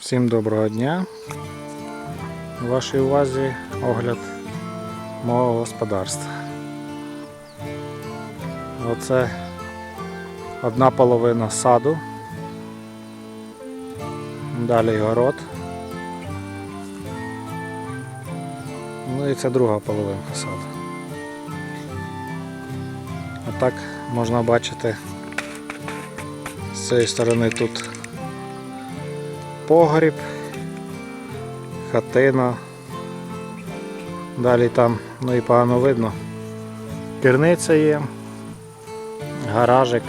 Всім доброго дня. У вашій увазі огляд мого господарства. Оце одна половина саду. Далі город. Ну і це друга половинка саду. Отак можна бачити з цієї сторони тут погріб, хатина. Далі там, ну і погано видно. Керниця є, гаражик.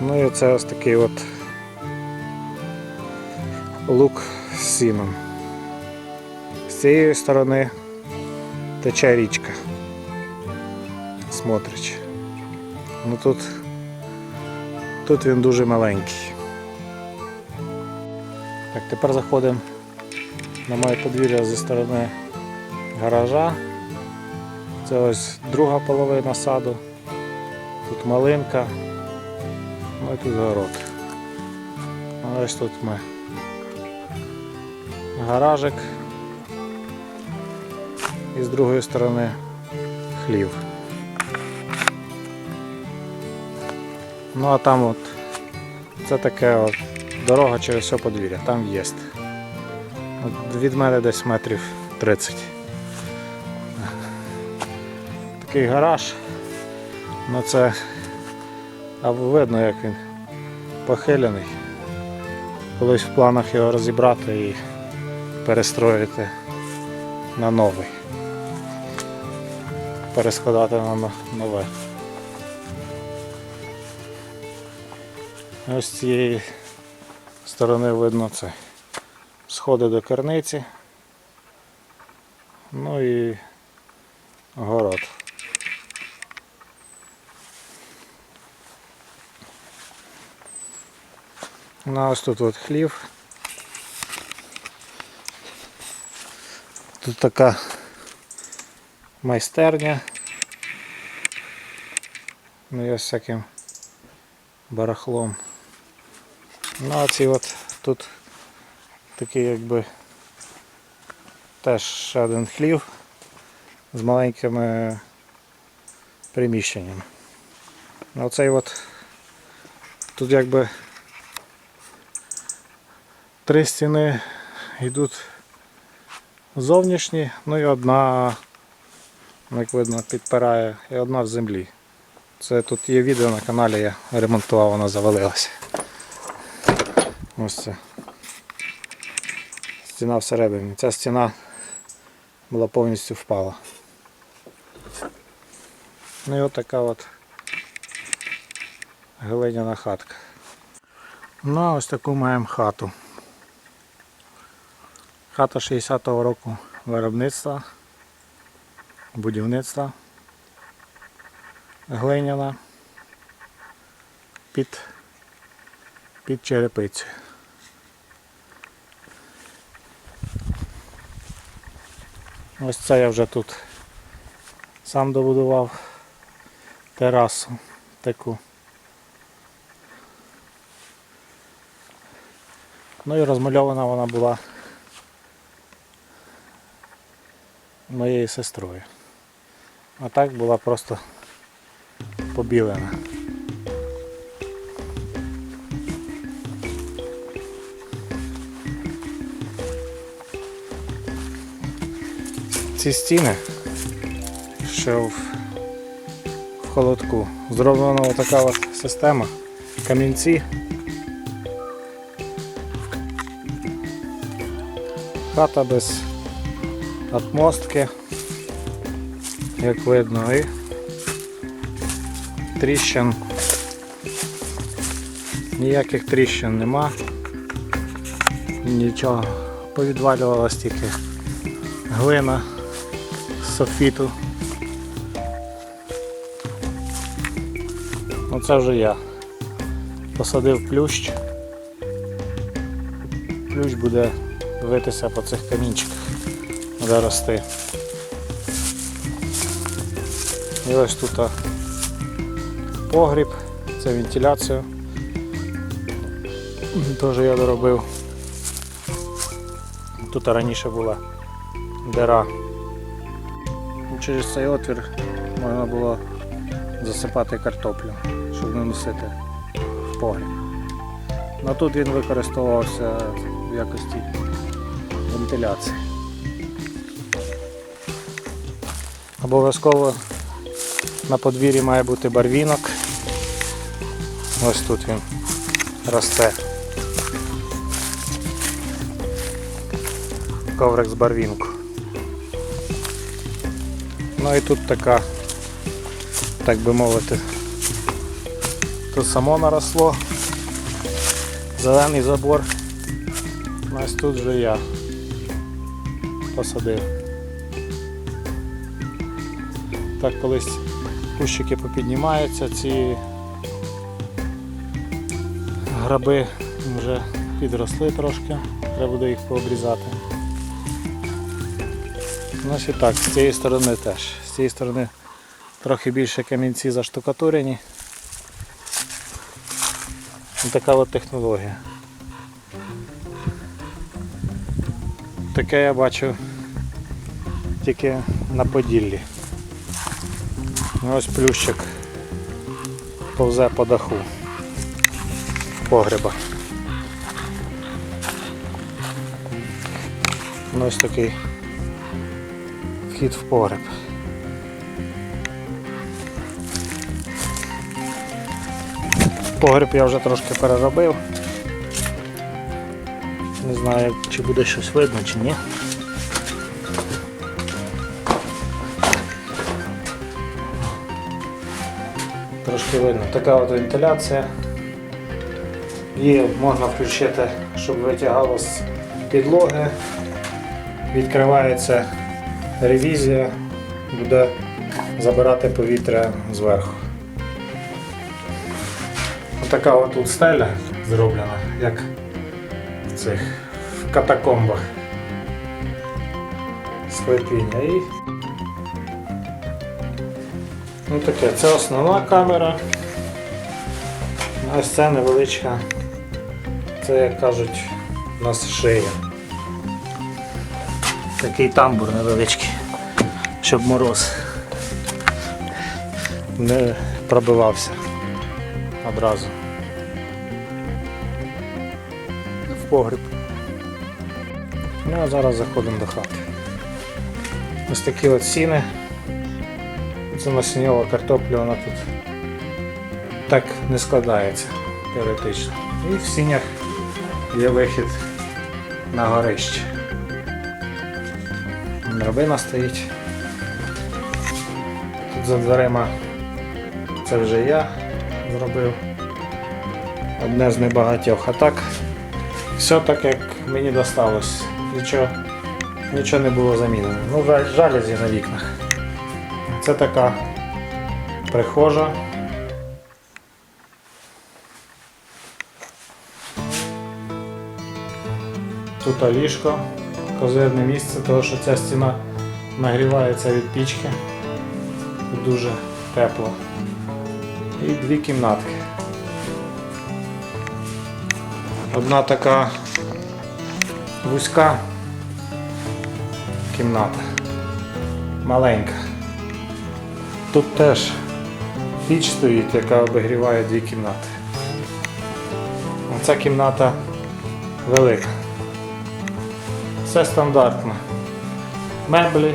Ну і це ось такий от лук з сіном. З цієї сторони тече річка. Смотрич. Ну тут Тут він дуже маленький. Так, тепер заходимо на моє подвір'я зі сторони гаража. Це ось друга половина саду. Тут малинка, ну і тут город. Ось тут ми гаражик і з другої сторони хлів. Ну а там от це таке от дорога через все подвір'я, там в'їзд. Від мене десь метрів 30. Такий гараж. Ну це а видно як він похилений. Колись в планах його розібрати і перестроїти на новий. Перескладати на нове. Ось з цієї сторони видно це сходи до керниці. Ну і город. Ну, ось тут от хлів. Тут така майстерня. Ну і ось всяким барахлом. Ну а ці от тут такий якби теж один хлів з маленькими приміщеннями. Ну, Оцей от тут якби три стіни йдуть зовнішні, ну і одна, як видно, підпирає, і одна в землі. Це тут є відео на каналі, я ремонтував, вона завалилася. Ось це. Стіна всередині. Ця стіна була повністю впала. Ну і от така от глиняна хатка. Ну а ось таку маємо хату. Хата 60-го року виробництва, будівництва глиняна під, під черепицю. Ось це я вже тут сам добудував терасу таку. Ну і розмальована вона була моєю сестрою. А так була просто побілена. Ці стіни, що в, холодку, зроблена така от система, камінці. Хата без отмостки, як видно, і тріщин. Ніяких тріщин нема. Нічого. Повідвалювалась тільки глина софіту. Оце вже я посадив плющ. Плющ буде витися по цих камінчиках, буде рости. І ось тут погріб, це вентиляцію Теж я доробив. Тут раніше була дира. Через цей отвір можна було засипати картоплю, щоб не носити в погріб. Ну тут він використовувався в якості вентиляції. Обов'язково на подвір'ї має бути барвінок. Ось тут він росте. Коврик з барвінку. Ну і тут така, так би мовити, тут само наросло. Зелений забор. Ось тут вже я посадив. Так колись кущики попіднімаються, ці граби вже підросли трошки, треба буде їх пообрізати. Ну ось і так, з цієї сторони теж. З цієї сторони трохи більше камінці заштукатурені. Така от технологія. Таке я бачу тільки на Поділлі. Ну, Ось плющик повзе по даху погреба. Ну, Ось такий вхід в погреб. Погреб я вже трошки переробив. Не знаю, чи буде щось видно, чи ні. Трошки видно. Така от вентиляція. Її можна включити, щоб витягало з підлоги. Відкривається ревізія, буде забирати повітря зверху. Отака от тут стеля зроблена, як в цих в катакомбах склепіння. І ну таке, це основна камера. Ось це невеличка, це як кажуть, у нас шия. Такий тамбур невеличкий, щоб мороз не пробивався одразу. В погріб. Ну а зараз заходимо до хати. Ось такі от сіни. Це насіньова картопля, вона тут так не складається теоретично. І в сінях є вихід на горище. Драбина стоїть. За дверима це вже я зробив. Одне з небагатьох. А так все так як мені досталось. Нічого, нічого не було замінено. Ну, жалюзі на вікнах. Це така прихожа. Тут ліжко, козирне місце, тому що ця стіна нагрівається від пічки. Дуже тепло. І дві кімнатки. Одна така вузька кімната. Маленька. Тут теж піч стоїть, яка обігріває дві кімнати. Оця кімната велика. Все стандартно. Меблі.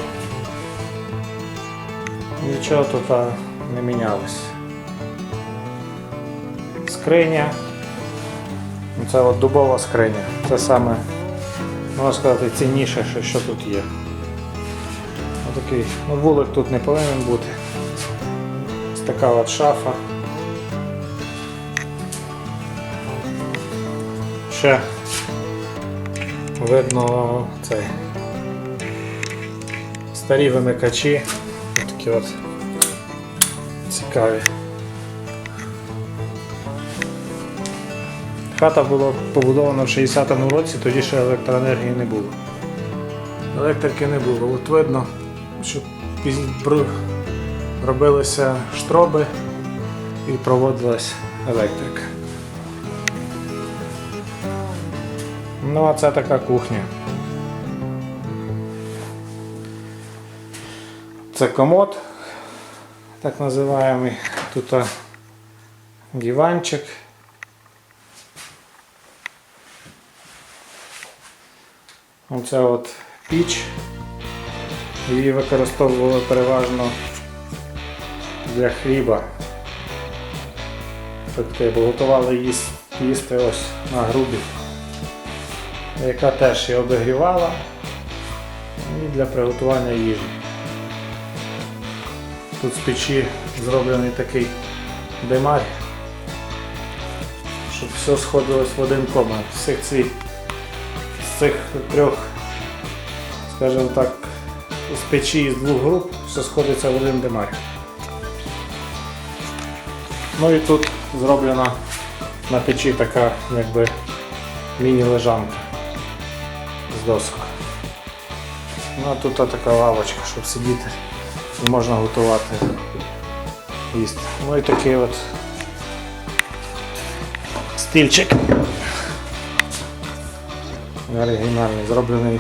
Нічого тут не мінялось. Скриня. Ну, Це от дубова скриня. Це саме, можна сказати, цінніше, що, що тут є. Отакий. Ну, вулик тут не повинен бути. Ось така от шафа. Ще видно цей старі вимикачі. Такі от цікаві. Хата була побудована в 60-му році, тоді ще електроенергії не було. Електрики не було. От видно, що робилися штроби і проводилась електрика. Ну, а це така кухня. Це комод, так називаємо. Тут диванчик. Оце от піч. Її використовували переважно для хліба. Тобто готували їс- їсти ось на грубі, яка теж і обігрівала і для приготування їжі. Тут з печі зроблений такий димар, щоб все сходилось в один комнат. З цих, ці, з цих трьох, скажімо так, з печі з двох груп все сходиться в один димар. Ну і тут зроблена на печі така якби міні-лежанка з досок. Ну а тут така лавочка, щоб сидіти можна готувати їсти. Ну і такий от стільчик. Оригінальний, зроблений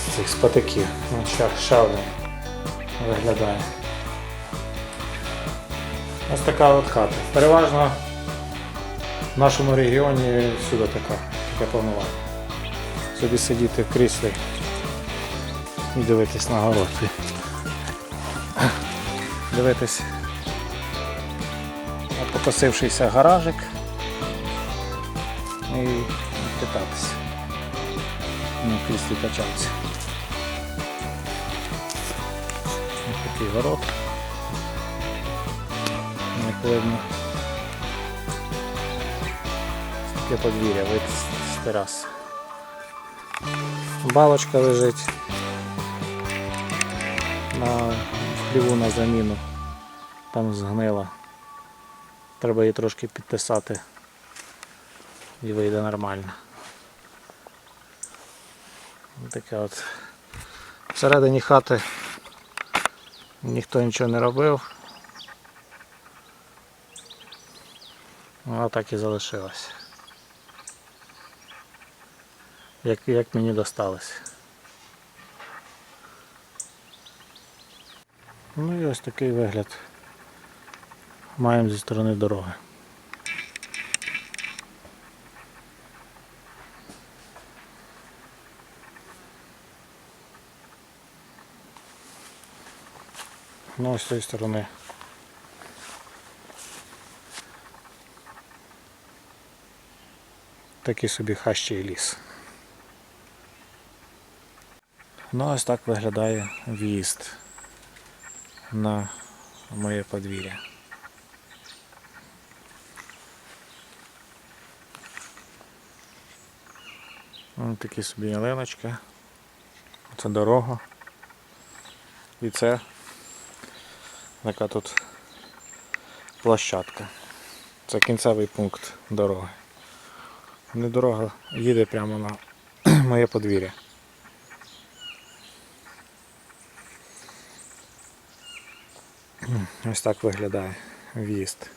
з цих спатиків. Ще один виглядає. Ось така от хата. Переважно в нашому регіоні всюди така, таке планування. Собі сидіти в кріслі дивитись на город. Дивитись на покосившийся гаражик і кататися. На кріслі качатися. Ось такий город. Як видно. Таке подвір'я, вид з- тераси. Балочка лежить на хліву на заміну. Там згнила. Треба її трошки підтисати і вийде нормально. Таке от. Всередині хати ніхто нічого не робив. Вона так і залишилась. Як, як мені досталось. Ну і ось такий вигляд маємо зі сторони дороги. Ну ось з цієї сторони. Такий собі хащий ліс. Ну ось так виглядає в'їзд на моє подвір'я. Ось такі собі ялиночки. Це дорога. І це така тут площадка. Це кінцевий пункт дороги. Не дорога їде прямо на моє подвір'я. Ось так виглядає в'їзд.